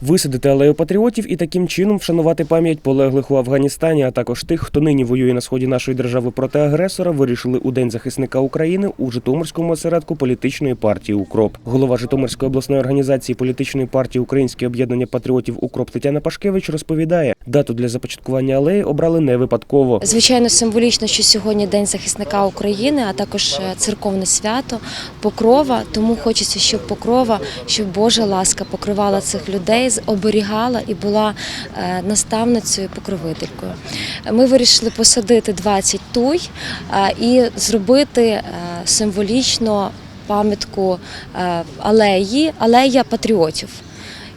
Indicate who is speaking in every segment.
Speaker 1: Висадити алею патріотів і таким чином вшанувати пам'ять полеглих у Афганістані, а також тих, хто нині воює на сході нашої держави проти агресора, вирішили у День захисника України у Житомирському осередку політичної партії Укроп. Голова Житомирської обласної організації політичної партії Українське об'єднання патріотів Укроп Тетяна Пашкевич розповідає, дату для започаткування алеї обрали не випадково.
Speaker 2: Звичайно, символічно, що сьогодні День захисника України, а також е, церковне свято, покрова. Тому хочеться, щоб покрова, щоб Божа ласка покривала цих людей, оберігала і була е, наставницею, покровителькою. Ми вирішили посадити 20 туй е, і зробити е, символічно пам'ятку алеї, алея патріотів.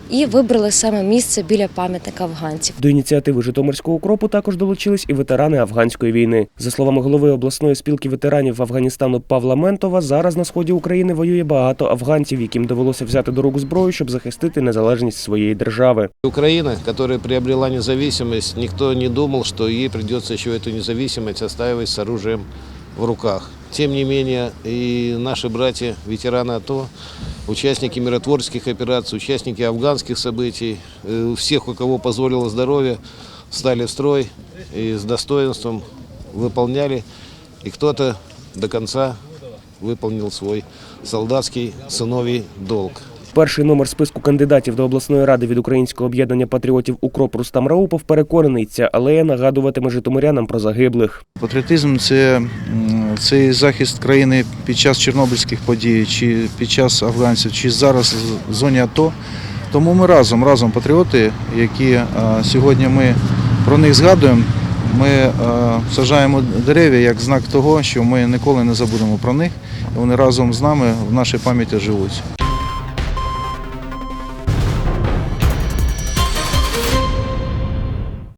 Speaker 2: І вибрали саме місце біля пам'ятника афганців.
Speaker 1: До ініціативи Житомирського укропу також долучились і ветерани афганської війни. За словами голови обласної спілки ветеранів Афганістану Павла Ментова, зараз на сході України воює багато афганців, яким довелося взяти до рук зброю, щоб захистити незалежність своєї держави.
Speaker 3: Украина, которая приобрела независимость, никто не думал, что ей придется еще эту независимость отстаивать с оружием в руках. Тем не менее, и наши братья, ветераны АТО, участники миротворческих операций, участники афганских событий, э, всех, у кого позволило здоровье, встали в строй и с достоинством выполняли. И кто-то до конца выполнил свой солдатский сыновий долг.
Speaker 1: Перший номер списку кандидатів до обласної ради від українського об'єднання патріотів Укроп Рустам Раупов переконаний, ця алея нагадуватиме житомирянам про загиблих.
Speaker 4: Патріотизм це, м, це захист країни під час чорнобильських подій, чи під час афганців, чи зараз в зоні АТО. Тому ми разом, разом патріоти, які е, сьогодні ми про них згадуємо. Ми е, сажаємо дерев'я як знак того, що ми ніколи не забудемо про них. і Вони разом з нами в нашій пам'яті живуть.